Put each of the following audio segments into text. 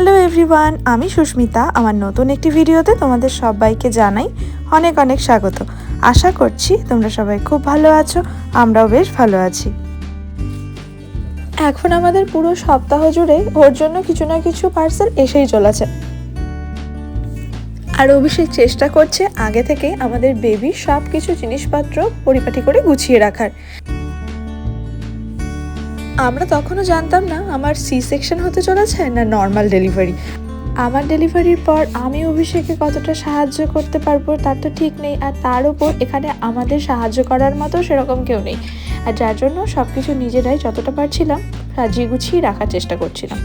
Hello everyone আমি সুস্মিতা। আমার নতুন একটি ভিডিওতে তোমাদের সবাইকে জানাই অনেক অনেক স্বাগত। আশা করছি তোমরা সবাই খুব ভালো আছো, আমরাও বেশ ভালো আছি। এখন আমাদের পুরো সপ্তাহ জুড়ে ওর জন্য কিছু না কিছু পার্সেল এসেই চলেছে। আর অভিষেক চেষ্টা করছে আগে থেকে আমাদের বেবি সব কিছু জিনিসপত্র পরিপাটি করে গুছিয়ে রাখার। আমরা তখনও জানতাম না আমার সি সেকশন হতে চলেছে না নর্মাল ডেলিভারি আমার ডেলিভারির পর আমি অভিষেকে কতটা সাহায্য করতে পারব তার তো ঠিক নেই, আর তার উপর এখানে আমাদের সাহায্য করার মতো সেরকম কেউ নেই। আর যার জন্য সব কিছু নিজেরাই যতটা পারছিলাম সাজিয়ে গুছিয়ে রাখার চেষ্টা করছিলাম।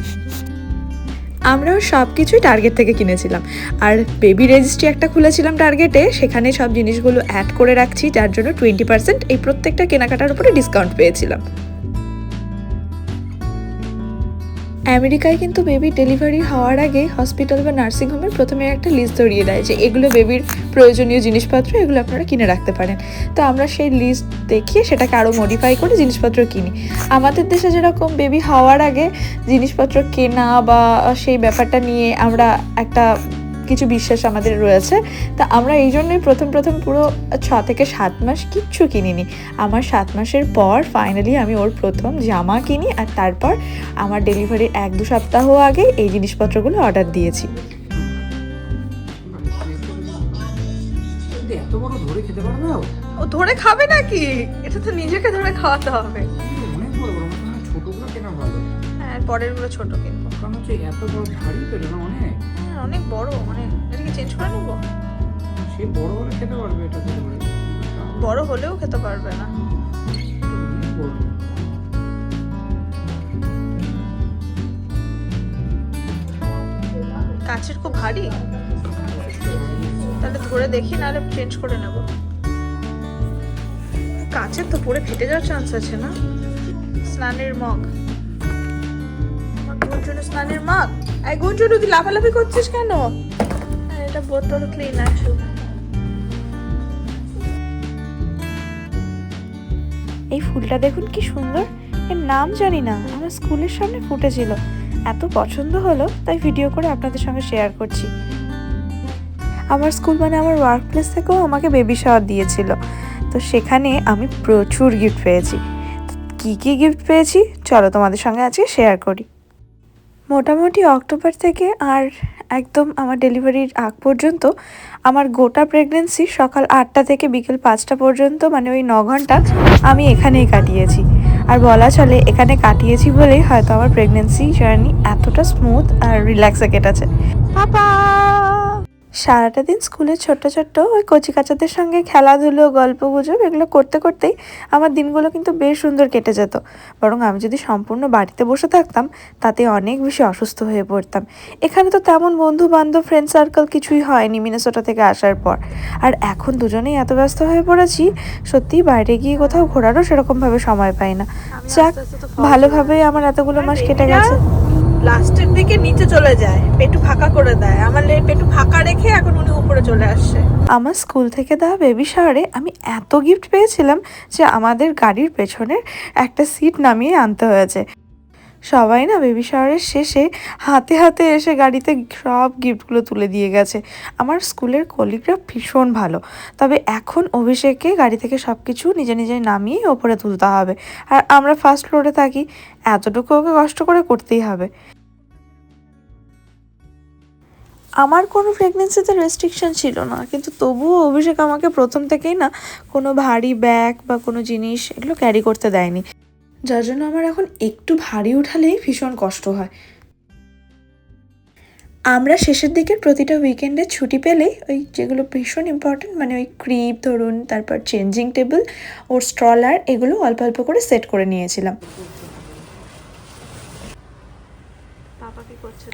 আমরাও সব কিছুই টার্গেট থেকে কিনেছিলাম। আর বেবি রেজিস্ট্রি একটা খুলেছিলাম টার্গেটে সেখানে সব জিনিসগুলো অ্যাড করে রাখছি, যার জন্য টোয়েন্টি পার্সেন্ট এই প্রত্যেকটা কেনাকাটার উপরে ডিসকাউন্ট পেয়েছিলাম। আমেরিকায় কিন্তু বেবি ডেলিভারি হওয়ার আগে হসপিটাল বা নার্সিং নার্সিংহোমের প্রথমে একটা লিস্ট ধরিয়ে দেয় যে এগুলো বেবির প্রয়োজনীয় জিনিসপত্র, এগুলো আপনারা কিনে রাখতে পারেন। তো আমরা সেই লিস্ট দেখিয়ে সেটাকে আরও মডিফাই করে জিনিসপত্র কিনি। আমাদের দেশে যেরকম বেবি হওয়ার আগে জিনিসপত্র কেনা বা সেই ব্যাপারটা নিয়ে আমরা একটা কিছু বিশ্বাস আমাদের রয়েছে। তা আমরা এই জন্যই প্রথম প্রথম পুরো ছ থেকে সাত মাস কিচ্ছু কিনিনি। আমার সাত মাসের পর ফাইনালি আমি ওর প্রথম জামা কিনি আর তারপর আমার ডেলিভারির এক দু সপ্তাহ আগে এই জিনিসপত্রগুলো অর্ডার দিয়েছি। ও? ধরে খাবে নাকি? এটা তো নিজেকে ধরে খাওয়াতে হবে। হয় হ্যাঁ পরেরগুলো ছোট কিনবো। কারণ হচ্ছে এত বড় ভারী তো এটা না অনেক। অনেক বড় মানে এটাকে চেঞ্জ করে নেব? সে বড় হলে খেতে পারবে এটা বড় হলেও খেতে পারবে না। কাছের খুব ভারী? তাহলে ধরে দেখি নাহলে চেঞ্জ করে নেব। কাছের তো পরে ফেটে যাওয়ার চান্স আছে না? স্নানের মগ। স্নানের মগ এই তুই লাফালাফি করছিস কেন? এটা বোতল এই ফুলটা দেখুন কি সুন্দর। এর নাম জানি না, আমার স্কুলের সামনে ফুটেছিল। এত পছন্দ হলো, তাই ভিডিও করে আপনাদের সঙ্গে শেয়ার করছি। আমার স্কুল মানে আমার ওয়ার্ক প্লেস থেকেও আমাকে বেবি শাওয়ার দিয়েছিল। তো সেখানে আমি প্রচুর গিফট পেয়েছি। কী কী গিফট পেয়েছি? চলো তোমাদের সঙ্গে আজকে শেয়ার করি। মোটামুটি অক্টোবর থেকে আর একদম আমার ডেলিভারির আগ পর্যন্ত আমার গোটা প্রেগনেন্সি সকাল আটটা থেকে বিকেল পাঁচটা পর্যন্ত মানে ওই ন ঘণ্টা আমি এখানেই কাটিয়েছি। আর বলা চলে এখানে কাটিয়েছি বলে হয়তো আমার প্রেগনেন্সি জার্নি এতটা স্মুথ আর রিল্যাক্সে কেটেছে। পাপা! সারাটা দিন স্কুলে ছোট্ট ছোট্ট ওই কচি কাচাদের সঙ্গে খেলাধুলো গল্প গুজব এগুলো করতে করতেই আমার দিনগুলো কিন্তু বেশ সুন্দর কেটে যেত। বরং আমি যদি সম্পূর্ণ বাড়িতে বসে থাকতাম তাতে অনেক বেশি অসুস্থ হয়ে পড়তাম। এখানে তো তেমন বন্ধু বান্ধব ফ্রেন্ড সার্কেল কিছুই হয়নি মিনেসোটা থেকে আসার পর। আর এখন দুজনেই এত ব্যস্ত হয়ে পড়েছি সত্যি বাইরে গিয়ে কোথাও ঘোরারও সেরকমভাবে সময় পাই না। যাক ভালোভাবেই আমার এতগুলো মাস কেটে গেছে। লাস্টের দিকে নিচে চলে যায়, পেটু ফাঁকা করে দেয়। আমার পেটু ফাঁকা রেখে এখন উনি উপরে চলে আসছে। আমার স্কুল থেকে দেওয়া বেবি শাওয়ারে আমি এত গিফট পেয়েছিলাম যে আমাদের গাড়ির পেছনের একটা সিট নামিয়ে আনতে হয়েছে। সবাই না বেবি শাওয়ারের শেষে হাতে হাতে এসে গাড়িতে সব গিফটগুলো তুলে দিয়ে গেছে। আমার স্কুলের কলিগরা ভীষণ ভালো। তবে এখন অভিষেককে গাড়ি থেকে সব কিছু নিজে নিজে নামিয়ে ওপরে তুলতে হবে। আর আমরা ফার্স্ট ফ্লোরে থাকি, এতটুকু ওকে কষ্ট করে করতেই হবে। আমার কোনো প্রেগনেন্সিতে রেস্ট্রিকশন ছিল না, কিন্তু তবুও অভিষেক আমাকে প্রথম থেকেই না কোনো ভারী ব্যাগ বা কোনো জিনিস এগুলো ক্যারি করতে দেয়নি। যার জন্য আমার এখন একটু ভারী উঠালেই ভীষণ কষ্ট হয়। আমরা শেষের দিকের প্রতিটা উইকেন্ডে ছুটি পেলেই ওই যেগুলো ভীষণ ইম্পর্টেন্ট মানে ওই ক্রিপ ধরুন, তারপর চেঞ্জিং টেবিল ওর স্ট্রলার এগুলো অল্প অল্প করে সেট করে নিয়েছিলাম।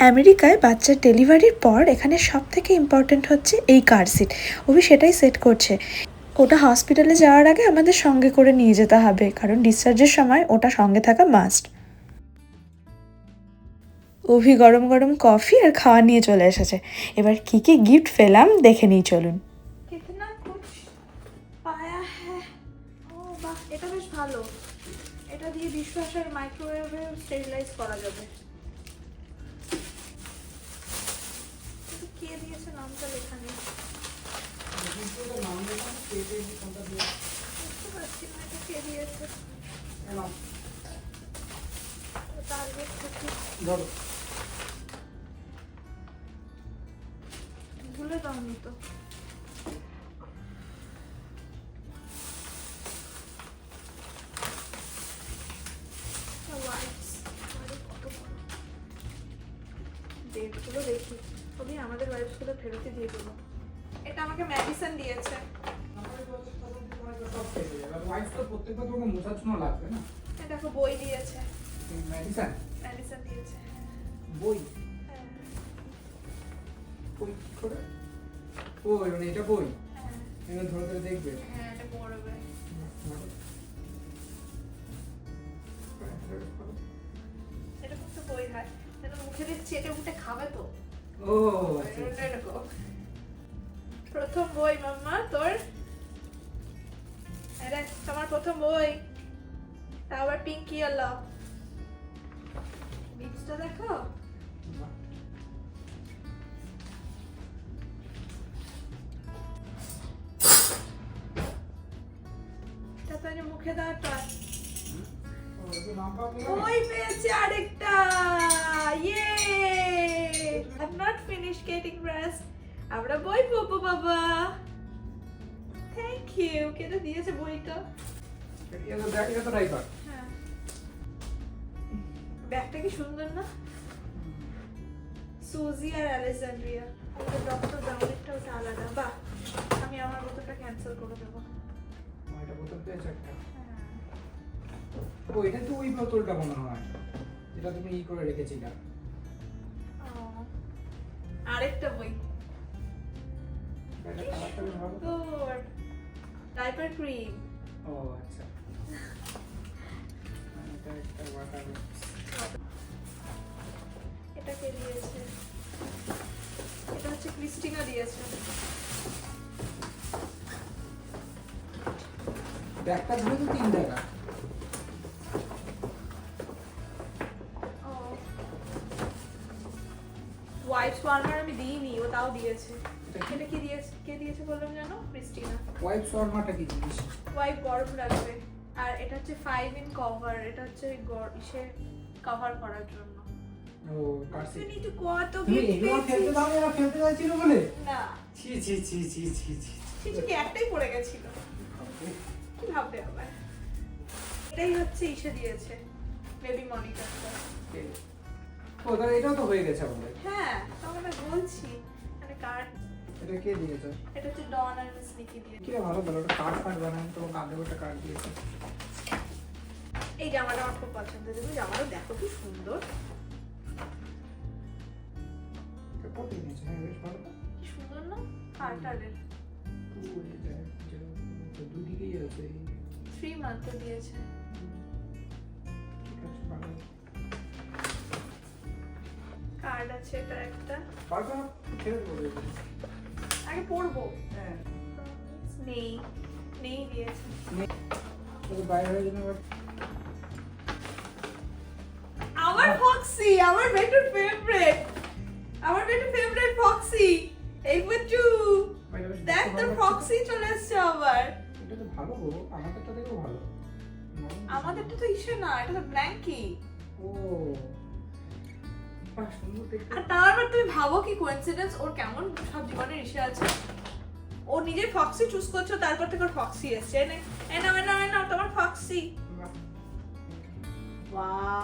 আমেরিকায় বাচ্চার ডেলিভারির পর এখানে সব থেকে ইম্পর্টেন্ট হচ্ছে এই কার সিট। ওবি সেটাই সেট করছে। ওটা হসপিটালে যাওয়ার আগে আমাদের সঙ্গে করে নিয়ে যেতে হবে, কারণ ডিসচার্জের সময় ওটা সঙ্গে থাকা মাস্ট অভি গরম গরম কফি আর খাওয়া নিয়ে চলে এসেছে। এবার কি কি গিফট পেলাম দেখে নিই, চলুন। এটা বেশ ভালো। এটা দিয়ে ডিশওয়াশার মাইক্রোওয়েভে স্টেরিলাইজ করা যাবে। ধরো। ভুলে দাওনি তো। বড়। ডেটগুলো দেখি। তবে আমাদের ওয়াইফসগুলো ফেরতই দিয়ে দেবো। এটা আমাকে মেডিসিন দিয়েছে। প্রত্যেকবার তোমাকে জন্য লাগবে না। এটা দেখো বই দিয়েছে। মেডিসিন মেডিসিন দিয়েছে বই বই কি করে ও মানে এটা বই হ্যাঁ ধরে ধরে দেখবে হ্যাঁ এটা পড়বে এরকম তো বই হয় এটা মুখে খাবে তো ও। এরকম প্রথম বই মাম্মা তোর আরে তোমার প্রথম বই তা আবার পিঙ্ক এলো লিপসটা দেখো। মুখে পেয়েছে আরেকটা। ইয়ে I not finish getting brush আমরা বই পাবো বাবা। থ্যাংক ইউ কেটে দিয়েছে বইটা? এটা দেখ এটা তো রাইবার হ্যাঁ। ব্যাগটা কি সুন্দর না? সুজি আর অ্যালেক্সান্ড্রিয়া আমাদের ডক্টর ব্রাউনিরটা ওটা আলাদা। বাহ আমি আমার বোতলটা ক্যান্সেল করে দেবো। এটা বোতল পেয়েছে একটা। হ্যাঁ। ও এটা তো ওই বোতলটা মনে হয় যেটা তুমি ই করে রেখেছিলে। আরেকটা বই। ডাইপার ক্রিম ও আচ্ছা। এটা একটা ওয়াটার এটা কে দিয়েছে? এটা হচ্ছে ক্রিস্টিনা দিয়েছে। ব্যাগটা ধরে তো তিন টাকা হোয়াইট আমি দিইনি ও তাও দিয়েছে। এটা কি? দিয়েছে? কে দিয়েছে বললাম জানো? ক্রিস্টিনা। হোয়াইট শর্মাটা কি জিনিস বরফ রাখবে। আর এটা হচ্ছে ফাইভ ইন কভার এটা হচ্ছে গর- ইসে কভার করার জন্য। ও তো কত তুমি এগুলো খেলতে দাও না খেলতে চাইছিল বলে? না। ছি ছি ছি ছি ছি ছি কিছু একটাই পড়ে গেছিল। কি ভাববে আবার? এটাই হচ্ছে ইসে দিয়েছে বেবি মনিটরটা। ও তাহলে এটাও তো হয়ে গেছে আমাদের। হ্যাঁ তোমাকে বলছি মানে কার্ড এটা কে দিয়েছে? এটা হচ্ছে ডন আর মিস নিকি দিয়ে। কি ভালো ভালো কার্ড ফার্ড বানান তো কাঁধে ওটা কার্ড দিয়েছে? এই জামাটা আমার খুব পছন্দ তুমি জামাটা দেখো কি সুন্দর। কত নিয়েছে হ্যাঁ বেশ ভালো। কি সুন্দর না? কার্টারের পুরো এই যে- যে- তো দুদিকেই আছে। এই থ্রি দিয়েছে। ঠিক আছে ভালো। কার্ড আছে এটা একটা। পারবে না? ছেড়ে দেবো আগে পড়ব। হ্যাঁ। নেই। নেই দিয়েছে। বাইরে হয়ে যাবে। আমার ফক্সি আমার বেটুর ফেভারিট আমার বেটুর ফেভারিট ফক্সি এই বেশ দেখ তোর ফক্সি চলে এসছে আবার। এটা তো ভালো গো আমাদেরটা দেখো ভালো। আমাদেরটা তো ইসে না এটা তো ব্ল্যাঙ্কি ও আর তারপর তুমি ভাবো কি কোইন্সিডেন্স ওর কেমন সব জীবনের ইসে আছে। ও নিজে ফক্সি চুজ করছ তারপর থেকে ওর ফক্সি এসছে। এনে এনাও এনাও এনাও তোমার ফক্সি। ওয়াও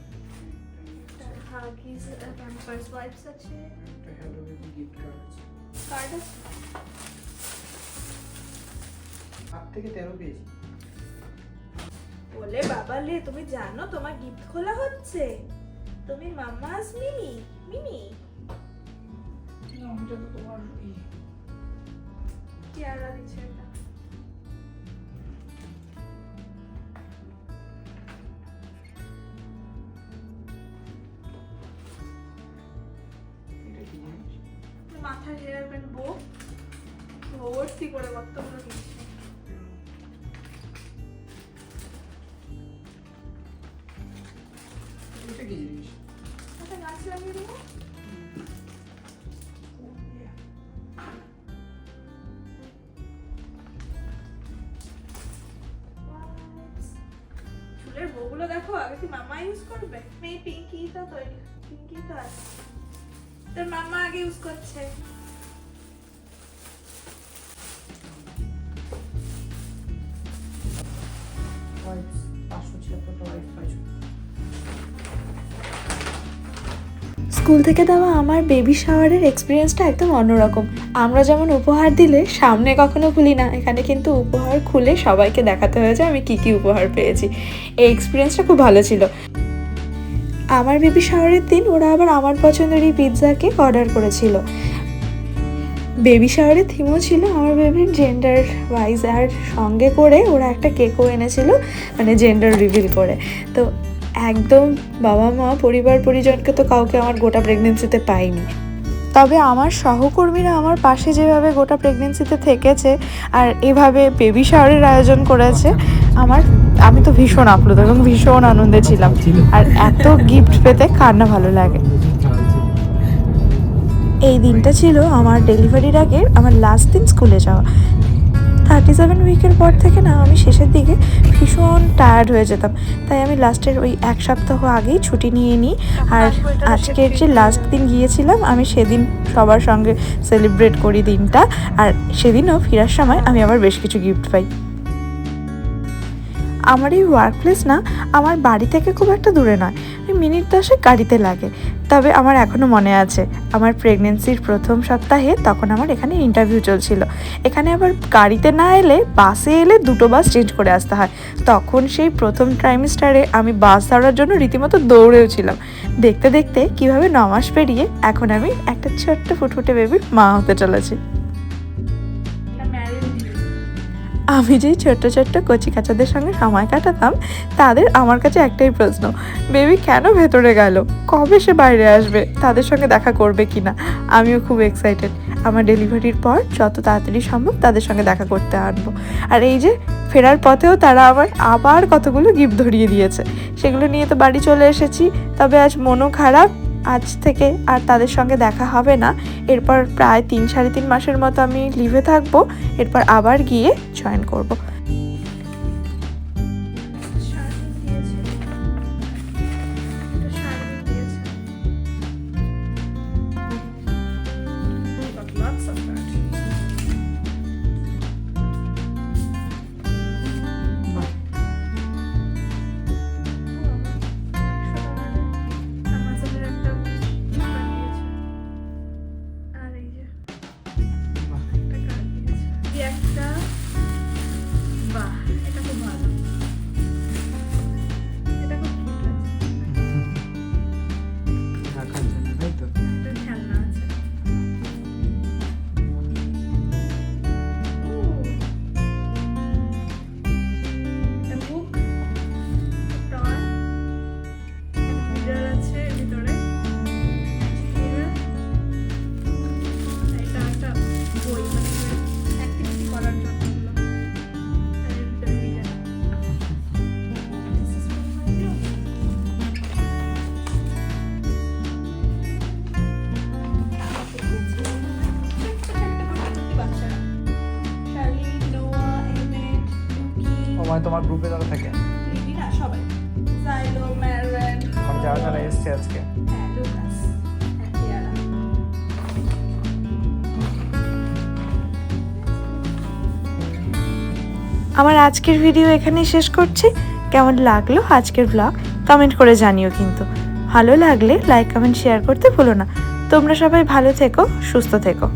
আছে হাগিস প্যাম্পার্স ওয়াইপস আছে একটা হ্যালো বেবি গিফট কার্ড আছে কার্ড আছে আট থেকে তেরো পেয়েছি। বলে বাবা লে তুমি জানো তোমার গিফট খোলা হচ্ছে? তুমি মাম্মাস মিমি মিমি? না, ওইটা তো তোমার ই পেয়ারা দিচ্ছে মাথায় হেয়ার ব্যান্ড বো। ভর্তি করে কতগুলো দিচ্ছে। এটা কি জিনিস? একটা গাছ লাগিয়ে দেবো। চুলের বউগুলো দেখো আগে কি মামা ইউজ করবে? মেয়ে পিঙ্কি তো তৈরি পিঙ্কি তো আছে। তোর মামা আগে ইউজ করছে। স্কুল থেকে দেওয়া আমার বেবি শাওয়ারের এক্সপিরিয়েন্সটা একদম অন্যরকম। আমরা যেমন উপহার দিলে সামনে কখনো খুলি না এখানে কিন্তু উপহার খুলে সবাইকে দেখাতে হয়েছে আমি কি কি উপহার পেয়েছি। এই এক্সপিরিয়েন্সটা খুব ভালো ছিল। আমার বেবি শাওয়ারের দিন ওরা আবার আমার পছন্দের এই পিৎজা কেক অর্ডার করেছিল। বেবি শাওয়ারের থিমও ছিল আমার বেবির জেন্ডার ওয়াইজ আর সঙ্গে করে ওরা একটা কেকও এনেছিল মানে জেন্ডার রিভিল করে। তো একদম বাবা মা, পরিবার পরিজনকে তো কাউকে আমার গোটা প্রেগনেন্সিতে পাইনি। তবে আমার সহকর্মীরা আমার পাশে যেভাবে গোটা প্রেগনেন্সিতে থেকেছে, আর এভাবে বেবি শাওয়ারের আয়োজন করেছে, আমার আমি তো ভীষণ আপ্লুত এবং ভীষণ আনন্দে ছিলাম। আর এত গিফট পেতে কার না ভালো লাগে? এই দিনটা ছিল আমার ডেলিভারির আগে আমার লাস্ট দিন স্কুলে যাওয়া। থার্টি সেভেন উইকের পর থেকে না আমি শেষের দিকে ভীষণ টায়ার্ড হয়ে যেতাম। তাই আমি লাস্টের ওই এক সপ্তাহ আগেই ছুটি নিয়ে নিই। আর আজকের যে লাস্ট দিন গিয়েছিলাম, আমি সেদিন সবার সঙ্গে সেলিব্রেট করি দিনটা। আর সেদিনও ফেরার সময় আমি আবার বেশ কিছু গিফট পাই। আমার এই ওয়ার্ক প্লেস না আমার বাড়ি থেকে খুব একটা দূরে নয়। মিনিট দশেক গাড়িতে লাগে। তবে আমার এখনও মনে আছে, আমার প্রেগনেন্সির প্রথম সপ্তাহে তখন আমার এখানে ইন্টারভিউ চলছিল। এখানে আবার গাড়িতে না এলে বাসে এলে দুটো বাস চেঞ্জ করে আসতে হয়। তখন সেই প্রথম ট্রাইমিস্টারে আমি বাস ধরার জন্য রীতিমতো দৌড়েও ছিলাম। দেখতে দেখতে কীভাবে ন মাস পেরিয়ে এখন আমি একটা ছোট্ট ফুটফুটে বেবির মা হতে চলেছি। আমি যেই ছোট্ট ছোট্ট কচি কাচাদের সঙ্গে সময় কাটাতাম, তাদের আমার কাছে একটাই প্রশ্ন, বেবি কেন ভেতরে গেল? কবে সে বাইরে আসবে? তাদের সঙ্গে দেখা করবে কি না? আমিও খুব এক্সাইটেড আমার ডেলিভারির পর যত তাড়াতাড়ি সম্ভব তাদের সঙ্গে দেখা করতে আনব। আর এই যে ফেরার পথেও তারা আবার আবার কতগুলো গিফট ধরিয়ে দিয়েছে। সেগুলো নিয়ে তো বাড়ি চলে এসেছি, তবে আজ মনও খারাপ আজ থেকে আর তাদের সঙ্গে দেখা হবে না এরপর প্রায় তিন সাড়ে তিন মাসের মতো আমি লিভে থাকব এরপর আবার গিয়ে জয়েন করব। গ্রুপে যারা থাকে। লিবি না সবাই জাইলো ম্যারেন যারা যারা এসছে আজকে। হ্যাঁ লুকাস হ্যাঁ আমার আজকের ভিডিও এখানেই শেষ করছি। কেমন লাগল আজকের ব্লগ কমেন্ট করে জানিও কিন্তু। ভালো লাগলে লাইক কমেন্ট শেয়ার করতে ভুলো না। তোমরা সবাই ভালো থেকো সুস্থ থেকো।